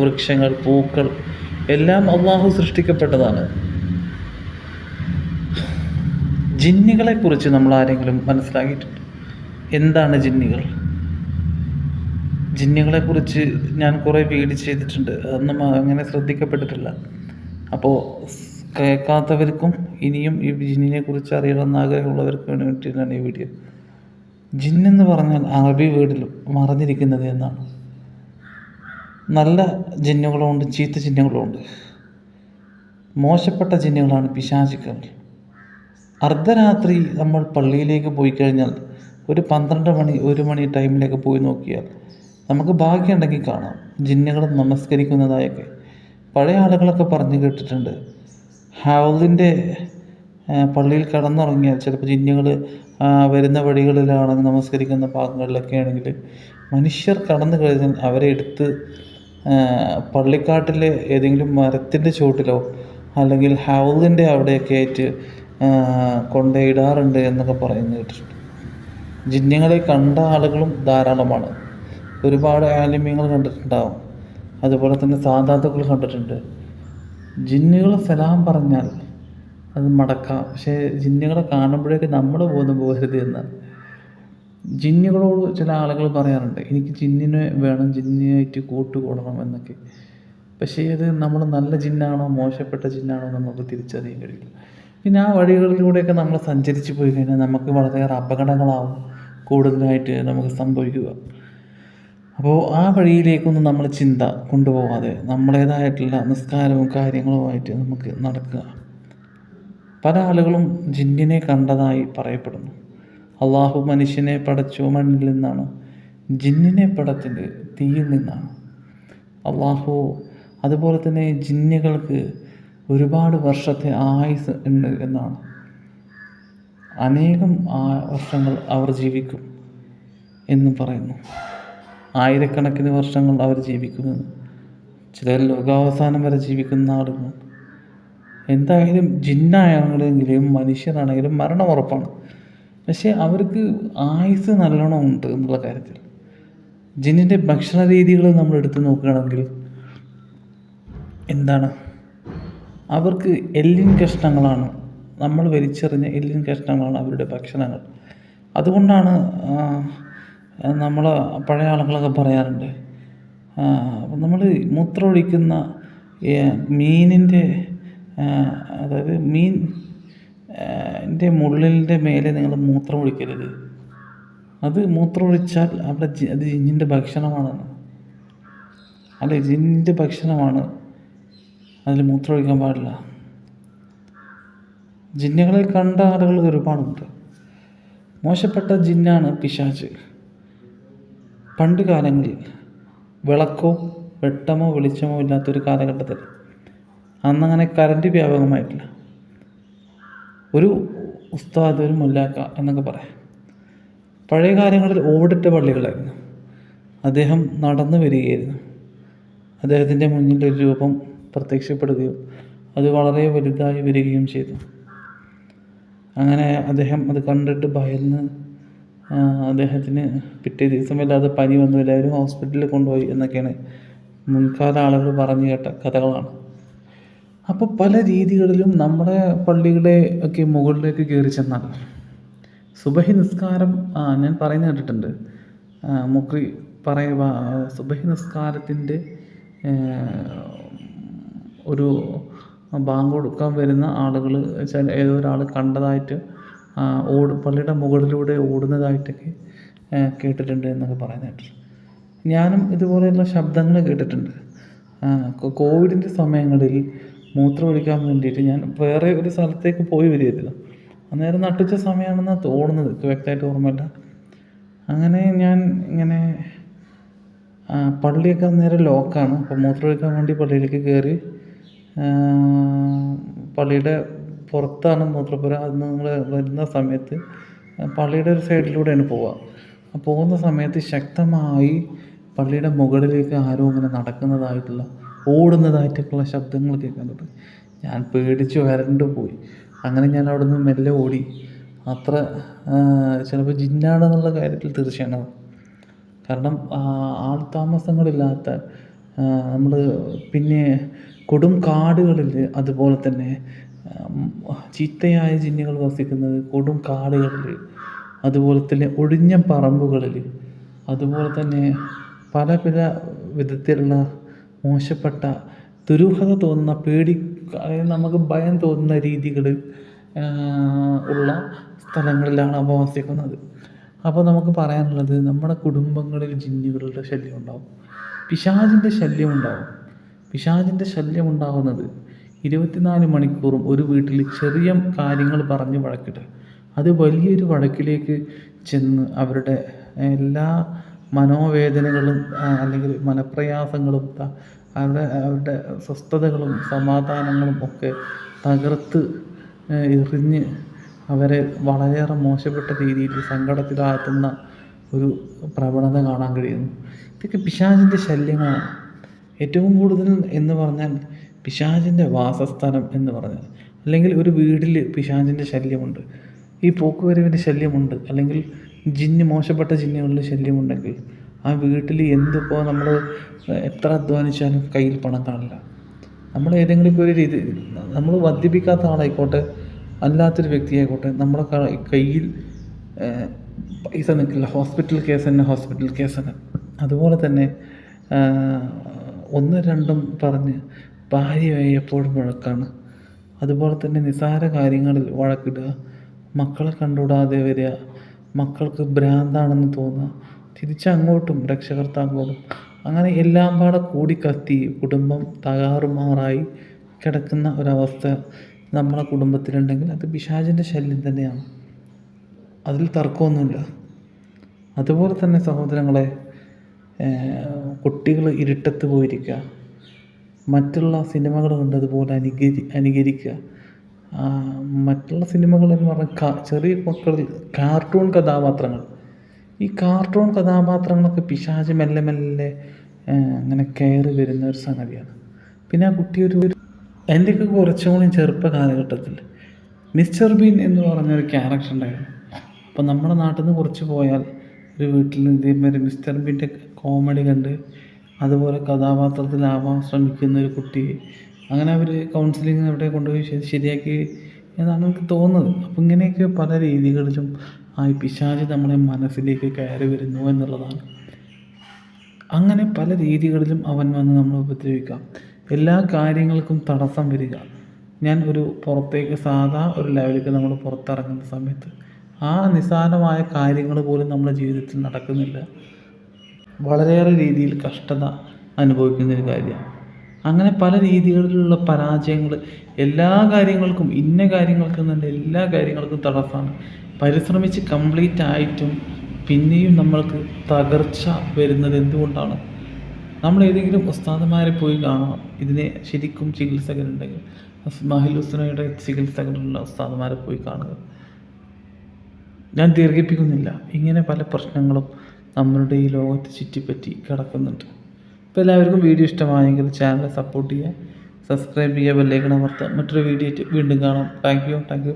വൃക്ഷങ്ങൾ പൂക്കൾ എല്ലാം അള്ളാഹു സൃഷ്ടിക്കപ്പെട്ടതാണ്. ജിന്നുകളെ കുറിച്ച് നമ്മൾ ആരെങ്കിലും മനസ്സിലാക്കിയിട്ടുണ്ട്? എന്താണ് ജിന്നുകൾ? ജിന്നുകളെ കുറിച്ച് ഞാൻ കുറേ വീഡിയോ ചെയ്തിട്ടുണ്ട്. അതൊന്നും അങ്ങനെ ശ്രദ്ധിക്കപ്പെട്ടിട്ടില്ല. അപ്പോൾ കേൾക്കാത്തവർക്കും ഇനിയും ഈ ജിന്നിനെ കുറിച്ച് അറിയണമെന്ന് ആഗ്രഹമുള്ളവർക്ക് വേണ്ടിയിട്ടാണ് ഈ വീഡിയോ. ജിന്നെന്ന് പറഞ്ഞാൽ അറബി വീടിലും മറഞ്ഞിരിക്കുന്നത് എന്നാണ്. നല്ല ജിന്നുകളുമുണ്ട് ചീത്ത ജിന്നുകളുമുണ്ട് മോശപ്പെട്ട ജിന്നുകളാണ് പിശാചുക്കൾ. അർദ്ധരാത്രി നമ്മൾ പള്ളിയിലേക്ക് പോയി കഴിഞ്ഞാൽ ഒരു പന്ത്രണ്ട് മണി ഒരു മണി ടൈമിലേക്ക് പോയി നോക്കിയാൽ നമുക്ക് ഭാഗ്യമുണ്ടെങ്കിൽ കാണാം. ജിന്നുകൾ നമസ്കരിക്കുന്നതായൊക്കെ. പഴയ ആളുകളൊക്കെ പറഞ്ഞു കേട്ടിട്ടുണ്ട്. ഹൗലിന്റെ പള്ളിയിൽ കടന്നുറങ്ങിയാൽ ചിലപ്പോൾ ജിന്നുകൾ വരുന്ന വഴികളിലാണെങ്കിൽ നമസ്കരിക്കുന്ന ഭാഗങ്ങളിലൊക്കെ ആണെങ്കിൽ മനുഷ്യർ കടന്നു കഴിഞ്ഞാൽ അവരെ എടുത്ത് പള്ളിക്കാട്ടിലെ ഏതെങ്കിലും മരത്തിന്റെ ചുവട്ടിലോ അല്ലെങ്കിൽ ഹൗലിന്റെ അവിടെയൊക്കെ ആയിട്ട് കൊണ്ടിടാറുണ്ട് എന്നൊക്കെ പറയുന്നത് കേട്ടിട്ടുണ്ട്. ജിന്നുകളെ കണ്ട ആളുകളും ധാരാളമാണ്. ഒരുപാട് ആലിമ്യങ്ങൾ കണ്ടിട്ടുണ്ടാവും. അതുപോലെ തന്നെ സാധാത്തുക്കൾ കണ്ടിട്ടുണ്ട്. ജിന്നുകൾ സലാം പറഞ്ഞാൽ അത് മടക്കാം. പക്ഷേ ജിന്നുകളെ കാണുമ്പോഴേക്ക് നമ്മൾ ബോധം പോകരുത് എന്നാണ് ജിന്നുകളോട് ചില ആളുകൾ പറയാറുണ്ട് എനിക്ക് ജിന്നിനെ വേണം ജിന്നിനായിട്ട് കൂട്ടുകൂടണം എന്നൊക്കെ. പക്ഷേ അത് നമ്മൾ നല്ല ജിന്നാണോ മോശപ്പെട്ട ജിന്നാണോ നമുക്ക് തിരിച്ചറിയാൻ കഴിയില്ല. പിന്നെ ആ വഴികളിലൂടെയൊക്കെ നമ്മൾ സഞ്ചരിച്ച് പോയി കഴിഞ്ഞാൽ നമുക്ക് വളരെയേറെ അപകടങ്ങളാവും കൂടുതലായിട്ട് നമുക്ക് സംഭവിക്കുക. അപ്പോൾ ആ വഴിയിലേക്കൊന്നും നമ്മൾ ചിന്ത കൊണ്ടുപോകാതെ നമ്മുടേതായിട്ടുള്ള നിസ്കാരവും കാര്യങ്ങളുമായിട്ട് നമുക്ക് നടക്കുക. പല ആളുകളും ജിന്നിനെ കണ്ടതായി പറയപ്പെടുന്നു. അള്ളാഹു മനുഷ്യനെ പടച്ചു മണ്ണിൽ നിന്നാണ് ജിന്നിനെ പടച്ചത് തീയിൽ നിന്നാണ്. അള്ളാഹു അതുപോലെ തന്നെ ജിന്നുകൾക്ക് ഒരുപാട് വർഷത്തെ ആയുസ് ഉണ്ട് എന്നാണ്. അനേകം ആ വർഷങ്ങൾ അവർ ജീവിക്കും എന്ന് പറയുന്നു. ആയിരക്കണക്കിന് വർഷങ്ങൾ അവർ ജീവിക്കുമെന്ന് ചിലർ ലോകാവസാനം വരെ ജീവിക്കുന്ന ആളുകൾ. എന്തായാലും ജിന്നാണെങ്കിലും മനുഷ്യനാണെങ്കിലും മരണം ഉറപ്പാണ് പക്ഷേ അവർക്ക് ആയുസ് നല്ലോണം ഉണ്ട് എന്നുള്ള കാര്യത്തിൽ. ജിന്നിന്റെ ഭക്ഷണ രീതികൾ നമ്മൾ എടുത്തു നോക്കുകയാണെങ്കിൽ എന്താണ്? അവർക്ക് എല്ലിൻ കഷ്ണങ്ങളാണ്. നമ്മൾ വലിച്ചെറിഞ്ഞ എല്ലിൻ കഷ്ണങ്ങളാണ് അവരുടെ ഭക്ഷണങ്ങൾ. അതുകൊണ്ടാണ് നമ്മൾ പഴയ ആളുകളൊക്കെ പറയാറുണ്ട് നമ്മൾ മൂത്രമൊഴിക്കുന്ന മീനിന്റെ അതായത് മീൻ എന്റെ മുള്ളിന്റെ മേലെ നിങ്ങൾ മൂത്രം ഒഴിക്കരുത്. അത് മൂത്രമൊഴിച്ചാൽ അവിടെ അത് ജിന്നിന്റെ ഭക്ഷണമാണെന്ന് അല്ല ജിന്നിന്റെ ഭക്ഷണമാണ്. അതിൽ മൂത്രമൊഴിക്കാൻ പാടില്ല. ജിന്നുകളെ കണ്ട ആളുകൾ ഒരുപാടുണ്ട്. മോശപ്പെട്ട ജിന്നാണ് പിശാച്ച് പണ്ട് കാലങ്ങളിൽ വിളക്കോ വെട്ടമോ വെളിച്ചമോ ഇല്ലാത്തൊരു കാലഘട്ടത്തിൽ അന്നങ്ങനെ കറണ്ട് വ്യാപകമായിട്ടില്ല. ഒരു ഉസ്താദ് ഒരു മുല്ലാക്ക എന്നൊക്കെ പറയാം. പഴയ കാലങ്ങളിൽ ഓടിട്ട പള്ളികളായിരുന്നു. അദ്ദേഹം നടന്നു വരികയായിരുന്നു. അദ്ദേഹത്തിന്റെ മുന്നിൽ ഒരു രൂപം പ്രത്യക്ഷപ്പെടുകയും അത് വളരെ വലുതായി വരികയും ചെയ്തു. അങ്ങനെ അദ്ദേഹം അത് കണ്ടിട്ട് ഭയന്ന് അദ്ദേഹത്തിന് പിറ്റേ ദിവസം വല്ലാതെ പനി വന്നു. എല്ലാവരും ഹോസ്പിറ്റലിൽ കൊണ്ടുപോയി എന്നൊക്കെയാണ് മുൻകാല ആളുകൾ പറഞ്ഞു കേട്ട കഥകളാണ്. അപ്പോൾ പല രീതികളിലും നമ്മുടെ പള്ളികളെ ഒക്കെ മുകളിലേക്ക് കയറി ചെന്നാൽ സുബഹി നിസ്കാരം ആ ഞാൻ പറയുന്നത് കേട്ടിട്ടുണ്ട്. മുക്രി പറയുക സുബഹി നിസ്കാരത്തിന്റെ ഒരു ബാങ്ക് കൊടുക്കാൻ വരുന്ന ആളുകൾ ഏതോ ഒരാൾ കണ്ടതായിട്ട് ഓട് പള്ളിയുടെ മുകളിലൂടെ ഓടുന്നതായിട്ടൊക്കെ കേട്ടിട്ടുണ്ട് എന്നൊക്കെ പറയുന്നതായിട്ട് ഞാനും ഇതുപോലെയുള്ള ശബ്ദങ്ങൾ കേട്ടിട്ടുണ്ട്. കോവിഡിന്റെ സമയങ്ങളിൽ മൂത്രമൊഴിക്കാൻ വേണ്ടിയിട്ട് ഞാൻ വേറെ ഒരു സ്ഥലത്തേക്ക് പോയി വരികയായിരുന്നു. അന്നേരം നട്ടുച്ച സമയമാണെന്നാണ് തോന്നുന്നത് വ്യക്തമായിട്ട് ഓർമ്മയില്ല. അങ്ങനെ ഞാൻ ഇങ്ങനെ പള്ളിയൊക്കെ നേരെ ലോക്കാണ്. അപ്പോൾ മൂത്രമൊഴിക്കാൻ വേണ്ടി പള്ളിയിലേക്ക് കയറി പള്ളിയുടെ പുറത്താണ് മൂത്രപ്പുര. അത് നിങ്ങൾ വരുന്ന സമയത്ത് പള്ളിയുടെ ഒരു സൈഡിലൂടെയാണ് പോവുക. പോകുന്ന സമയത്ത് ശക്തമായി പള്ളിയുടെ മുകളിലേക്ക് ആരോ ഇങ്ങനെ നടക്കുന്നതായിട്ടുള്ള ഓടുന്നതായിട്ടൊക്കെയുള്ള ശബ്ദങ്ങൾ കേൾക്കാൻ തുടങ്ങി ഞാൻ പേടിച്ച് വരണ്ടു പോയി. അങ്ങനെ ഞാൻ അവിടെ നിന്ന് മെല്ലെ ഓടി. അത്ര ചിലപ്പോൾ ജിന്നാണെന്നുള്ള കാര്യത്തിൽ തീർച്ചയാണ് കാരണം ആൾ താമസങ്ങളില്ലാത്ത നമ്മൾ പിന്നെ കൊടും കാടുകളിൽ അതുപോലെ തന്നെ ചീത്തയായ ജിന്നുകൾ വസിക്കുന്നത് കൊടും കാടുകളിൽ അതുപോലെ തന്നെ ഒഴിഞ്ഞ പറമ്പുകളിൽ അതുപോലെ തന്നെ പല പല വിധത്തിലുള്ള മോശപ്പെട്ട ദുരൂഹത തോന്നുന്ന പേടി അതായത് നമുക്ക് ഭയം തോന്നുന്ന രീതികളിൽ ഉള്ള സ്ഥലങ്ങളിലാണ് അവ വസിക്കുന്നത്. അപ്പോൾ നമുക്ക് പറയാനുള്ളത് നമ്മുടെ കുടുംബങ്ങളിൽ ജിന്നുകളുടെ ശല്യം ഉണ്ടാവും. പിശാചിന്റെ ശല്യം ഉണ്ടാവും. പിശാചിന്റെ ശല്യം ഉണ്ടാകുന്നത് ഇരുപത്തിനാല് മണിക്കൂറും ഒരു വീട്ടിൽ ചെറിയ കാര്യങ്ങൾ പറഞ്ഞ് വഴക്കിട്ട് അത് വലിയൊരു വഴക്കിലേക്ക് ചെന്ന് അവരുടെ എല്ലാ മനോവേദനകളും അല്ലെങ്കിൽ മനപ്രയാസങ്ങളും അവരുടെ അവരുടെ സ്വസ്ഥതകളും സമാധാനങ്ങളും ഒക്കെ തകർത്ത് എറിഞ്ഞ് അവരെ വളരെയേറെ മോശപ്പെട്ട രീതിയിൽ സങ്കടത്തിലാഴ്ത്തുന്ന ഒരു പ്രവണത കാണാൻ കഴിയുന്നു. ഇതൊക്കെ പിശാചിന്റെ ശല്യങ്ങളാണ്. ഏറ്റവും കൂടുതൽ എന്ന് പറഞ്ഞാൽ പിശാചിന്റെ വാസസ്ഥലം എന്ന് പറഞ്ഞാൽ അല്ലെങ്കിൽ ഒരു വീട്ടിൽ പിശാചിന്റെ ശല്യമുണ്ട്. ഈ പോക്കുവരവിന്റെ ശല്യമുണ്ട് അല്ലെങ്കിൽ ജിന്ന് മോശപ്പെട്ട ജിന്നുകളുടെ ശല്യമുണ്ടെങ്കിൽ ആ വീട്ടിൽ എന്തിപ്പോൾ നമ്മൾ എത്ര അധ്വാനിച്ചാലും കയ്യിൽ പണം കാണില്ല. നമ്മൾ ഏതെങ്കിലും ഒരു രീതി നമ്മൾ മദ്യപിക്കാത്ത ആളായിക്കോട്ടെ അല്ലാത്തൊരു വ്യക്തിയായിക്കോട്ടെ നമ്മുടെ കയ്യിൽ പൈസ നിൽക്കില്ല. ഹോസ്പിറ്റൽ കേസ് തന്നെ ഹോസ്പിറ്റൽ കേസ് തന്നെ. അതുപോലെ തന്നെ ഒന്ന് രണ്ടും പറഞ്ഞ് ഭാര്യയായി എപ്പോഴും വഴക്കാണ്. അതുപോലെ തന്നെ നിസ്സാര കാര്യങ്ങളിൽ വഴക്കിടുക. മക്കളെ കണ്ടുകൂടാതെ വരിക. മക്കൾക്ക് ഭ്രാന്താണെന്ന് തോന്നുക. തിരിച്ചങ്ങോട്ടും രക്ഷകർത്താക്കളോടും. അങ്ങനെ എല്ലാം പാടെ കൂടി കൂടിക്കത്തി കുടുംബം തകാറുമാറായി കിടക്കുന്ന ഒരവസ്ഥ നമ്മളെ കുടുംബത്തിലുണ്ടെങ്കിൽ അത് പിശാചിന്റെ ശല്യം തന്നെയാണ്. അതിൽ തർക്കമൊന്നുമില്ല. അതുപോലെ തന്നെ സഹോദരങ്ങളെ കുട്ടികൾ ഇരുട്ടത്ത് പോയിരിക്കുക. മറ്റുള്ള സിനിമകൾ കണ്ടതുപോലെ അനുകരി അനുകരിക്കുക. മറ്റുള്ള സിനിമകൾ എന്ന് പറഞ്ഞാൽ ചെറിയ മക്കളിൽ കാർട്ടൂൺ കഥാപാത്രങ്ങൾ. ഈ കാർട്ടൂൺ കഥാപാത്രങ്ങളൊക്കെ പിശാച് മെല്ലെ മെല്ലെ അങ്ങനെ കയറി വരുന്ന ഒരു സംഗതിയാണ്. പിന്നെ ആ കുട്ടി ഒരു എന്റെയൊക്കെ കുറച്ചും കൂടി ചെറുപ്പ കാലഘട്ടത്തിൽ മിസ്റ്റർ ബീൻ എന്ന് പറഞ്ഞൊരു ക്യാരക്ടർ ഉണ്ടായിരുന്നു. അപ്പോൾ നമ്മുടെ നാട്ടിൽ നിന്ന് കുറച്ച് പോയാൽ ഒരു വീട്ടിൽ ഇതേമാതിരി മിസ്റ്റർ ബീന്റെ കോമഡി കണ്ട് അതുപോലെ കഥാപാത്രത്തിലാവാൻ ശ്രമിക്കുന്ന ഒരു കുട്ടി അങ്ങനെ അവർ കൗൺസിലിംഗ് അവിടെ കൊണ്ടുപോയി ശരിയാക്കി എന്നാണ് എനിക്ക് തോന്നുന്നത്. അപ്പം ഇങ്ങനെയൊക്കെ പല രീതികളിലും ആ പിശാച് നമ്മുടെ മനസ്സിലേക്ക് കയറി വരുന്നു എന്നുള്ളതാണ്. അങ്ങനെ പല രീതികളിലും അവൻ വന്ന് നമ്മളെ ഉപദ്രവിക്കാം. എല്ലാ കാര്യങ്ങൾക്കും തടസ്സം വരിക. ഞാൻ ഒരു പുറത്തേക്ക് സാധാ ഒരു ലെവലിലേക്ക് നമ്മൾ പുറത്തിറങ്ങുന്ന സമയത്ത് ആ നിസ്സാരമായ കാര്യങ്ങൾ പോലും നമ്മുടെ ജീവിതത്തിൽ നടക്കുന്നില്ല. വളരെയേറെ രീതിയിൽ കഷ്ടത അനുഭവിക്കുന്ന ഒരു കാര്യമാണ്. അങ്ങനെ പല രീതികളിലുള്ള പരാജയങ്ങൾ എല്ലാ കാര്യങ്ങൾക്കും ഇന്ന കാര്യങ്ങൾക്ക് എന്നല്ല എല്ലാ കാര്യങ്ങൾക്കും തടസ്സമാണ്. പരിശ്രമിച്ച് കംപ്ലീറ്റ് ആയിട്ടും പിന്നെയും നമ്മൾക്ക് തകർച്ച വരുന്നത് എന്തുകൊണ്ടാണ്? നമ്മൾ ഏതെങ്കിലും ഉസ്താദന്മാരെ പോയി കാണണം. ഇതിനെ ശരിക്കും ചികിത്സകരുണ്ടെങ്കിൽ മഹിൽ ഹുസ്നയുടെ ചികിത്സകരുള്ള ഉസ്താദന്മാരെ പോയി കാണുക. ഞാൻ ദീർഘിപ്പിക്കുന്നില്ല. ഇങ്ങനെ പല പ്രശ്നങ്ങളും നമ്മളുടെ ഈ ലോകത്ത് ചുറ്റിപ്പറ്റി കിടക്കുന്നുണ്ട്. അപ്പോൾ എല്ലാവർക്കും വീഡിയോ ഇഷ്ടമായെങ്കിൽ ചാനൽ സപ്പോർട്ട് ചെയ്യുക സബ്സ്ക്രൈബ് ചെയ്യുക ബെല്ലൈക്കൺ അമർത്തുക. മറ്റൊരു വീഡിയോ വീണ്ടും കാണാം. Thank you thank you.